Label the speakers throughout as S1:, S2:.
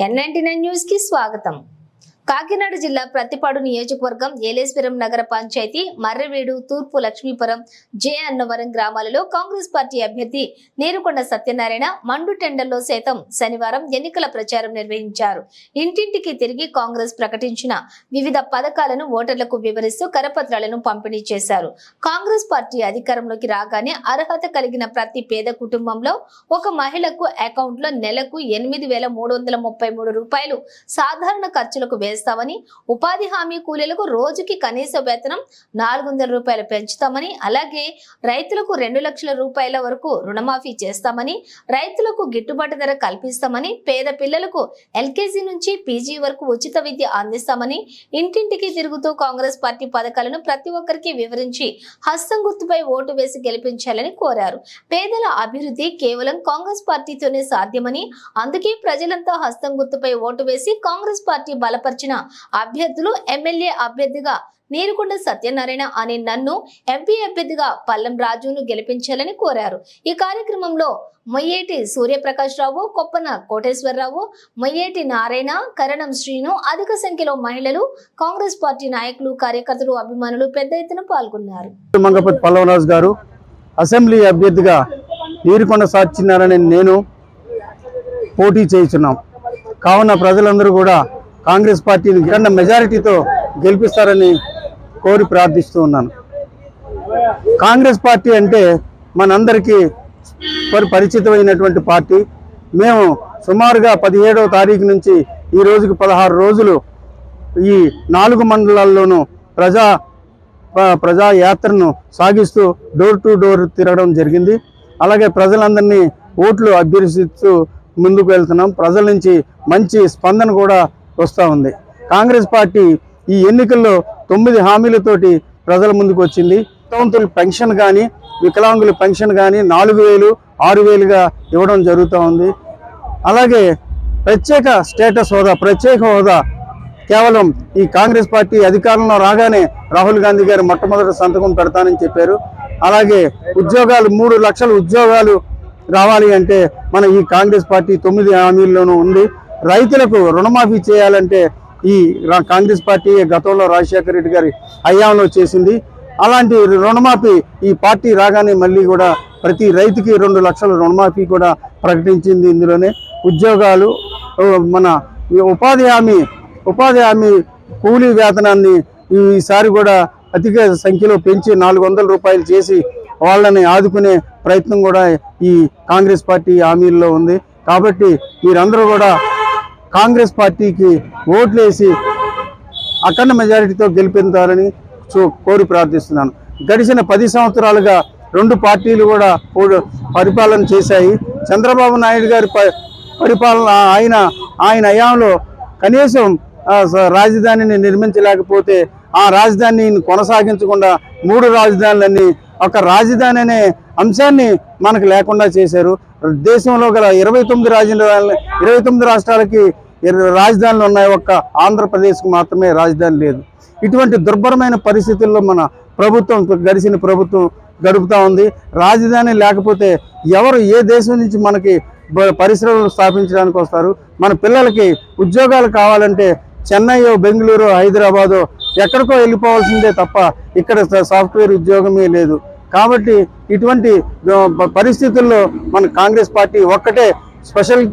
S1: NNT న్యూస్కి స్వాగతం. కాకినాడ జిల్లా ప్రతిపాడు నియోజకవర్గం ఏలేశ్వరం నగర పంచాయతీ మర్రవీడు తూర్పు లక్ష్మీపురం జే అన్నవరం గ్రామాలలో కాంగ్రెస్ పార్టీ అభ్యర్థి నేరుకొండ సత్యనారాయణ మండు టెండర్లో సైతం శనివారం ఎన్నికల ప్రచారం నిర్వహించారు. ఇంటింటికి తిరిగి కాంగ్రెస్ ప్రకటించిన వివిధ పథకాలను ఓటర్లకు వివరిస్తూ కరపత్రాలను పంపిణీ చేశారు. కాంగ్రెస్ పార్టీ అధికారంలోకి రాగానే అర్హత కలిగిన ప్రతి పేద కుటుంబంలో ఒక మహిళకు అకౌంట్లో నెలకు ఎనిమిది వేల మూడు వందల ముప్పై మూడు రూపాయలు సాధారణ ఖర్చులకు చేస్తామని ఉపాధి హామీ కూలీలకు రోజుకి కనీస వేతనం నాలుగు వందల రూపాయలు పెంచుతామని అలాగే రైతులకు రెండు లక్షల రూపాయల వరకు రుణమాఫీ చేస్తామని రైతులకు గిట్టుబాటు ధర కల్పిస్తామని పేద పిల్లలకు ఎల్కేజీ నుంచి పీజీ వరకు ఉచిత విద్య అందిస్తామని ఇంటింటికి తిరుగుతూ కాంగ్రెస్ పార్టీ పథకాలను ప్రతి ఒక్కరికి వివరించి హస్తం గుర్తుపై ఓటు వేసి గెలిపించాలని కోరారు. పేదల అభివృద్ధి కేవలం కాంగ్రెస్ పార్టీతోనే సాధ్యమని అందుకే ప్రజలంతా హస్తం గుర్తుపై ఓటు వేసి కాంగ్రెస్ పార్టీ బలపరిచిన అభ్యర్థులు ఎమ్మెల్యే అభ్యర్థిగా నీరుకొండ సత్యనారాయణ అనే నన్ను ఎంపీ అభ్యర్థిగా పల్లం రాజును గెలిపించాలని కోరారు. ఈ కార్యక్రమంలో మొయ్యేటి సూర్యప్రకాష్ రావు కొప్పన కోటేశ్వరరావు మొయ్యేటి నారాయణ కరణం శ్రీను అధిక సంఖ్యలో మహిళలు కాంగ్రెస్ పార్టీ నాయకులు కార్యకర్తలు అభిమానులు పెద్ద ఎత్తున పాల్గొన్నారు.
S2: మంగపతి పల్లవరాజు గారు అసెంబ్లీ అభ్యర్థిగా నీరుకొండ సత్యనారాయణ నేను పోటీ చేస్తున్నాం. కావున ప్రజలందరూ కూడా కాంగ్రెస్ పార్టీని కన్నా మెజారిటీతో గెలిపిస్తారని కోరి ప్రార్థిస్తూ ఉన్నాను. కాంగ్రెస్ పార్టీ అంటే మనందరికీ పరి పరిచితమైనటువంటి పార్టీ. మేము సుమారుగా పదిహేడవ తారీఖు నుంచి ఈ రోజుకి పదహారు రోజులు ఈ నాలుగు మండలాల్లోనూ ప్రజా ప్రజాయాత్రను ప్రజా యాత్రను సాగిస్తూ డోర్ టు డోర్ తిరగడం జరిగింది. అలాగే ప్రజలందరినీ ఓట్లు అభ్యర్థిస్తూ ముందుకు వెళ్తున్నాం. ప్రజల నుంచి మంచి స్పందన కూడా వస్తూ ఉంది. కాంగ్రెస్ పార్టీ ఈ ఎన్నికల్లో తొమ్మిది హామీలతోటి ప్రజల ముందుకు వచ్చింది. వితంతుల పెన్షన్ కానీ వికలాంగుల పెన్షన్ కానీ నాలుగు వేలు ఆరు వేలుగా ఇవ్వడం జరుగుతూ ఉంది. అలాగే ప్రత్యేక స్టేటస్ హోదా ప్రత్యేక హోదా కేవలం ఈ కాంగ్రెస్ పార్టీ అధికారంలో రాగానే రాహుల్ గాంధీ గారు మొట్టమొదటి సంతకం పెడతానని చెప్పారు. అలాగే ఉద్యోగాలు మూడు లక్షల ఉద్యోగాలు రావాలి అంటే మన ఈ కాంగ్రెస్ పార్టీ తొమ్మిది హామీల్లోనూ ఉంది. రైతులకు రుణమాఫీ చేయాలంటే ఈ రా- కాంగ్రెస్ పార్టీ గతంలో రాజశేఖర రెడ్డి గారి హయాంలో చేసింది. అలాంటి రుణమాఫీ ఈ పార్టీ రాగానే మళ్ళీ కూడా ప్రతి రైతుకి రెండు లక్షల రుణమాఫీ కూడా ప్రకటించింది ఇందులోనే. ఉద్యోగాలు మన ఈ ఉపాధి హామీ ఉపాధి హామీ కూలీ వేతనాన్ని ఈసారి కూడా అధిక సంఖ్యలో పెంచి నాలుగు వందల రూపాయలు చేసి వాళ్ళని ఆదుకునే ప్రయత్నం కూడా ఈ కాంగ్రెస్ పార్టీ హామీల్లో ఉంది. కాబట్టి మీరందరూ కూడా కాంగ్రెస్ పార్టీకి ఓట్లేసి అఖండ మెజారిటీతో గెలిపించాలని చూ- కోరి ప్రార్థిస్తున్నాను. గడిచిన పది సంవత్సరాలుగా రెండు పార్టీలు కూడా పరిపాలన చేశాయి. చంద్రబాబు నాయుడు గారి ప- పరిపాలన ఆయన ఆయన హయాంలో కనీసం రాజధానిని నిర్మించలేకపోతే ఆ రాజధానిని కొనసాగించకుండా మూడు రాజధానులన్నీ ఒక రాజధాని అనే అంశాన్ని మనకు లేకుండా చేశారు. దేశంలో గల ఇరవై తొమ్మిది రాజ్యాలు ఇరవై తొమ్మిది రాష్ట్రాలకి రాజధానులు ఉన్నాయి ఒక్క ఆంధ్రప్రదేశ్కు మాత్రమే రాజధాని లేదు. ఇటువంటి దుర్భరమైన పరిస్థితుల్లో మన ప్రభుత్వం గడిచిన ప్రభుత్వం గడుపుతూ ఉంది. రాజధాని లేకపోతే ఎవరు ఏ దేశం నుంచి మనకి పరిశ్రమలు స్థాపించడానికి వస్తారు? మన పిల్లలకి ఉద్యోగాలు కావాలంటే చెన్నై బెంగళూరు హైదరాబాదు ఎక్కడికో వెళ్ళిపోవాల్సిందే తప్ప ఇక్కడ సాఫ్ట్వేర్ ఉద్యోగమే లేదు. కాబట్టి ఇటువంటి పరిస్థితుల్లో మన కాంగ్రెస్ పార్టీ ఒక్కటే స్పెషల్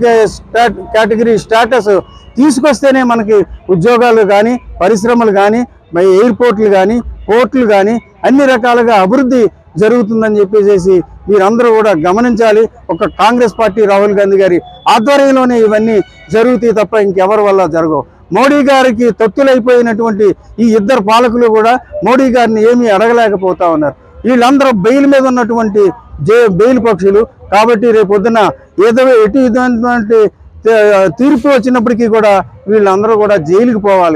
S2: కేటగిరీ స్టేటస్ తీసుకొస్తేనే మనకి ఉద్యోగాలు కానీ పరిశ్రమలు కానీ ఎయిర్పోర్ట్లు కానీ పోర్ట్లు కానీ అన్ని రకాలుగా అభివృద్ధి జరుగుతుందని చెప్పేసి మీరందరూ కూడా గమనించాలి. ఒక కాంగ్రెస్ పార్టీ రాహుల్ గాంధీ గారి ఆధ్వర్యంలోనే ఇవన్నీ జరుగుతాయి తప్ప ఇంకెవరి వల్ల జరగవు. మోడీ గారికి తొత్తులైపోయినటువంటి ఈ ఇద్దరు పాలకులు కూడా మోడీ గారిని ఏమీ అడగలేకపోతా ఉన్నారు. వీళ్ళందరూ బెయిల్ మీద ఉన్నటువంటి జే బెయిల్ పక్షులు. కాబట్టి రేపొద్దున ఏదో ఎటు విధమైనటువంటి తీర్పు వచ్చినప్పటికీ కూడా వీళ్ళందరూ కూడా జైలుకి పోవాలి.